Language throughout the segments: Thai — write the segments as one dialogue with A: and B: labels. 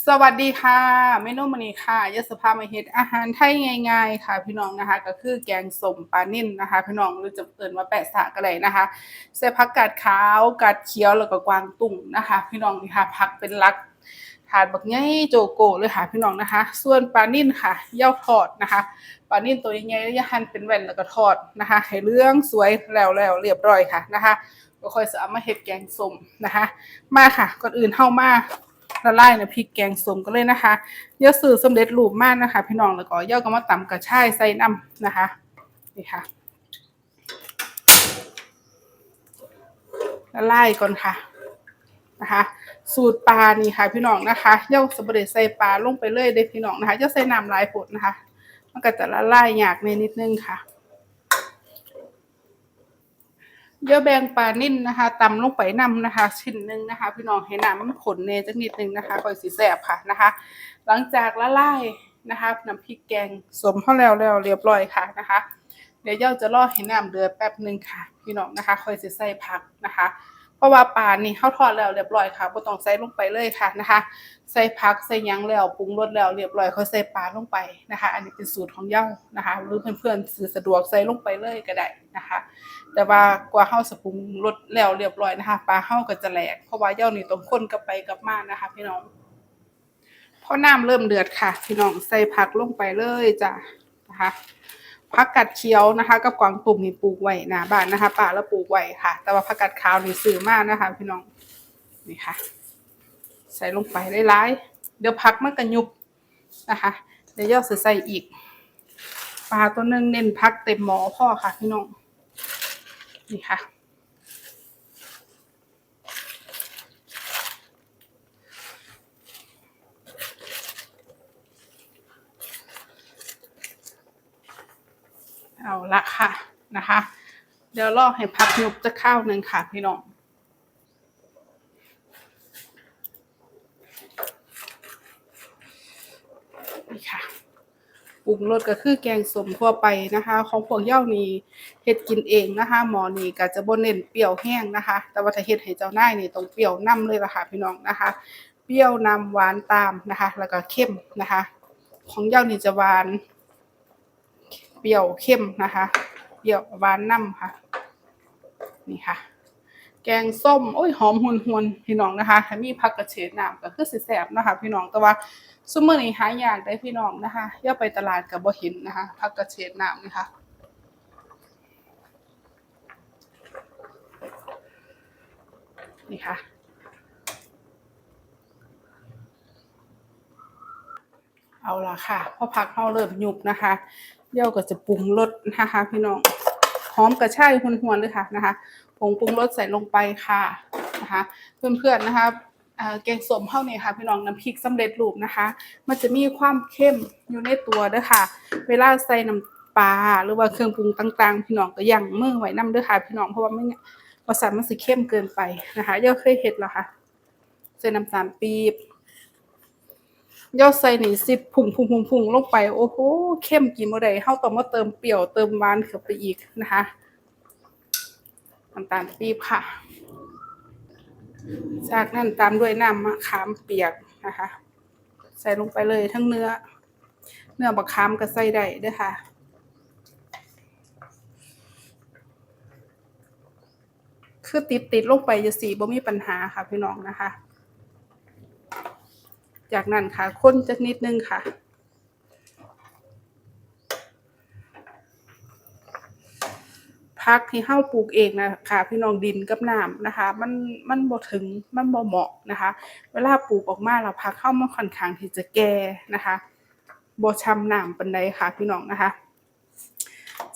A: สวัสดีค่ะเมนูมื้อนี้ค่ะยศภามาเฮ็ดอาหารไทยง่ายๆค่ะ พี่น้องนะคะ ก็คือแกงส้มปลานิ่นนะคะ พี่น้องหรือจะเอิ้นว่าแปะสะก็ได้นะคะใส่ผักกาดขาวกาดเขียวแล้วก็กวางตุ้งนะคะ พี่น้องนี่ค่ะผักเป็นลักถาดบักใหญ่โจโกเลยค่ะพี่น้องนะคะ ส่วนปลานิ่นค่ะเย้าทอดนะคะปลานิ่นตัวใหญ่ๆแล้วหั่นเป็นแว่นแล้วก็ทอดนะคะ ให้เหลืองสวยแล้วแล้วเรียบร้อยค่ะนะคะก็ค่อยสิเอามาเฮ็ดแกงส้มนะคะ มาค่ะก่อนอื่นเฮามา ละลายในพริกแกงส้มก็เลยนะคะเยอะสื่อสำเร็จรูปมากนะคะ พี่น้องแล้วก็ย่อก็มาตำกระชายใส่น้ำนะคะนี่ค่ะละลายก่อนค่ะนะคะ สูตรปลานี่ค่ะ พี่น้องนะคะย่อสำเร็จใส่ปลาลงไปเลยเด้พี่น้องนะคะย่อใส่น้ำลายผดนะคะ มันก็จะละลายยากในนิดนึงค่ะ เยอะแบงปลานิ่นนะคะตำลงไปนำนะคะ ชิ้นหนึ่งนะคะ พี่น้องให้น้ำมันขนเนจักนิดนึงนะคะค่อยสีแสบค่ะนะคะ หลังจากละลายนะคะน้ำพริกแกงสมเข้าแล้วแล้วเรียบร้อยค่ะนะคะ เดี๋ยวเย่าจะรอให้น้ำเดือดแป๊บหนึ่งค่ะ พี่น้องนะคะค่อยสิใส่ผักนะคะ ราะว่าปลานี่เข้าทอดแล้วเรียบร้อยค่ะบ่ต้องใส่ลงไปเลยค่ะนะคะ ใส่ผักใส่ยังแล้วปรุงรสแล้วเรียบร้อยค่อยใส่ปลาลงไปนะคะ อันนี้เป็นสูตรของเย่านะคะ หรือเพื่อนๆสื่อสะดวกใส่ลงไปเลยก็ได้นะคะ แต่ว่ากว่าเฮาสปรุงรสแล้วเรียบร้อยนะคะปลาเฮาก็จะแหลกเพราะว่าเย่านี่ต้องคนกับไปกับมานะคะ พี่น้องพอน้ำเริ่มเดือดค่ะ พี่น้องใส่ผักลงไปเลยจ้ะนะคะ ผักกัดเขี้ยวนะคะ กับกวางตุ่มนี่ปลูกไว้หน้าบ้านนะคะป่าแล้วปลูกไว้ค่ะ แต่ว่าผักกัดขาวนี่ซื้อมากนะคะ พี่น้องนี่ค่ะ ใส่ลงไปหลายๆเดี๋ยวผักมันก็ยุบนะคะ เดี๋ยวย่อสใส่อีกปลาตัวนึงเน้นผักเต็มหม้อพ่อค่ะพี่น้องนี่ค่ะ เอาละค่ะนะคะ เดี๋ยวรอให้พักยุบจะข้าวหนึ่งค่ะพี่น้องนี่ค่ะปรุงรสก็คือแกงสมทั่วไปนะคะ ของพวกเย่านี่เฮ็ดกินเองนะคะ หมอนี่ก็จะบ่เน้นเปรี้ยวแห้งนะคะ แต่ว่าถ้าเฮ็ดให้เจ้านายนี่ต้องเปรี้ยวนํเลยล่ะค่ะพี่น้องนะคะ เปรี้ยวนำหวานตามนะคะ แล้วก็เข้มนะคะ ของเย่านี่จะหวาน เปรี้ยวเข้มนะคะเปรี้ยวหวานนํค่ะ นี่ค่ะ แกงส้มโอ้ยหอมหวนๆพี่น้องนะคะถ้ามีผักกระเฉดน้ำก็คือสิแซ่บนะคะ พี่น้องแต่ว่าซุมื้อนี้หายากได้พี่น้องนะคะย่าไปตลาดก็บ่เห็นนะคะผักกระเฉดน้ำนี่ค่ะนี่ค่ะเอาละค่ะพอผักเราเริ่มยุบนะคะ เดี๋ยวก็จะปรุงรสนะคะพี่น้องหอมกระชายหวนเลยค่ะนะคะผงปรุงรสใส่ลงไปค่ะนะคะ เพื่อนๆนะคะเอ่อแกงส้มเฮานี่ค่ะพี่น้องน้ำพริกสำเร็จรูปนะคะ มันจะมีความเข้มอยู่ในตัวด้อค่ะ เวลาใส่น้ำปลาหรือว่าเครื่องปรุงต่างๆ พี่น้องก็ยังมือไว้นำเด้อค่ะพี่น้องเพราะว่าไม่งั้นว่าสันมันสิเข้มเกินไปนะคะเดี๋ยวเคยเฮ็ดแล้วค่ะใส่น้ำตาลปี๊บ ยอดใส่หนีสิพุ่งพุ่งพุ่งพุ่งลงไป โอ้โหเข้มกินบ่ได้เฮาต้อมาเติมเปรี้ยวเติมหวานเข้าไปอีกนะคะน้ำตาลปี๊บค่ะ จากนั้นตามด้วยน้ำมะขามเปียกนะคะ ใส่ลงไปเลยทั้งเนื้อ เนื้อบักขามก็ใส่ได้ด้อค่ะคือติดติดๆลงไปจะสีบ่มีปัญหาค่ะพี่น้องนะคะ จากนั้นค่ะคนจักนิดนึงค่ะ พักที่เฮาปลูกเองนะค่ะพี่น้องดินกับน้ำนะคะ มันมันบ่ถึงมันบ่เหมาะนะคะ เวลาปลูกออกมาแล้วพักเฮามันค่อนข้างที่จะแก่นะคะบ่ช่ำน้ำปานใดค่ะ พี่น้องนะคะ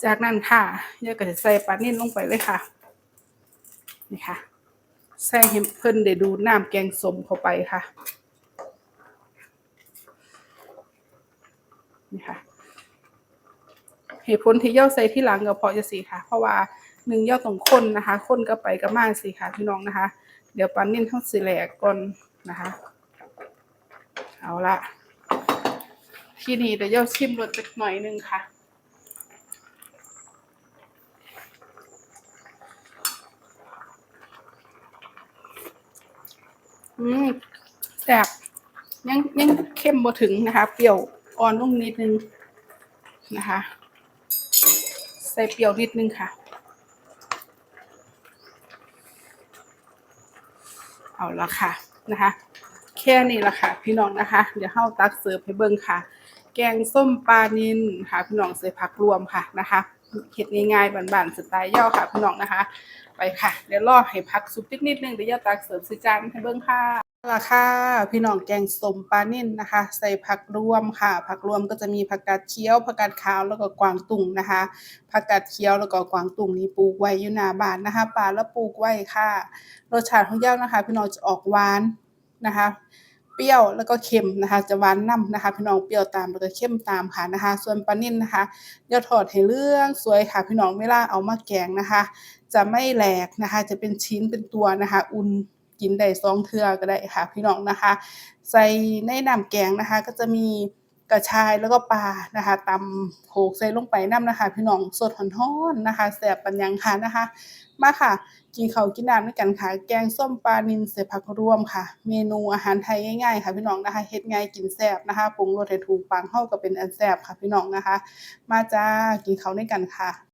A: จากนั้นค่ะเดี๋ยก็จะใส่ปลานิ่นลงไปเลยค่ะนี่ค่ะใส่ให้เพิ่นได้ดูน้ำแกงสมเข้าไปค่ะ นี่ค่ะเหตุผลที่ย่อใส่ที่หลังก็เพราะจะสิค่ะ เพราะว่าหนึ่งย่อต้องคนนะคะคนก็ไปก็มาสิค่ะพี่น้องนะคะ เดี๋ยวปันนิ่นเข้าสิแหลกก่อนนะคะ เอาละที่นี่เดี๋ยวย่อชิมรสจักหน่อยนึงค่ะอืมแซ่บยังยังเข้มบ่ถึงนะคะ เปรี้ยว อ่อนลงนิดนึงนะคะ ใส่เปรี้ยวนิดนึงค่ะ เอาละค่ะนะคะ แค่นี้ละค่ะ พี่น้องนะคะ เดี๋ยวเฮาตักเสิร์ฟให้เบิ่งค่ะ แกงส้มปลานิลค่ะ พี่น้องใส่ผักรวมค่ะนะคะเฮ็ดง่ายๆบานๆสไตล์ย่อค่ะ พี่น้องนะคะ ไปค่ะ เดี๋ยวรอให้พักสุกนิดนึงเดี๋ยวย่าตักเสิร์ฟส่จานให้เบิ่งค่ะ เอาละค่ะพี่น้องแกงสมปลานิ่นนะคะ ใส่ผักรวมค่ะ ผักรวมก็จะมีผักกาดเขียวผักกาดขาวแล้วก็กวางตุ้งนะคะผักกาดเขียวแล้วก็กวางตุ้งนี่ปลูกไว้อยู่หน้าบ้านนะคะป่าแล้วปลูกไว้ค่ะ รสชาติของย่านะคะ พี่น้องจะออกหวานนะคะ เปรี้ยวแล้วก็เค็มนะคะ จะหวานนํนะคะ พี่น้องเปรี้ยวตามแล้วก็เค็มตามค่ะนะคะ ส่วนปลานิ่นนะคะย่าทอดให้เหลื่องสวยค่ะ พี่น้องเวลาเอามาแกงนะคะ จะไม่แหลกนะคะ จะเป็นชิ้นเป็นตัวนะคะ อุ่น กินได้สองเทือก็ได้ค่ะพี่น้องนะคะ ใส่ในน้ำแกงนะคะ ก็จะมีกระชายแล้วก็ปลานะคะตำโขกใส่ลงไปน้ำนะคะ พี่น้องสดร้อนๆนะคะแซบปัญญังค่ะนะคะ มาค่ะ กินข้าวกินน้ำด้วยกันค่ะ แกงส้มปลานิลใส่ผักรวมค่ะ เมนูอาหารไทยง่ายๆ ค่ะพี่น้องนะคะเฮ็ดง่ายกินแซบนะคะปรุงรสให้ถูกปากเฮาก็เป็นอันแซบค่ะพี่น้องนะคะ มาจ้ากินข้าวด้วยกันค่ะ